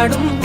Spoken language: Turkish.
yardım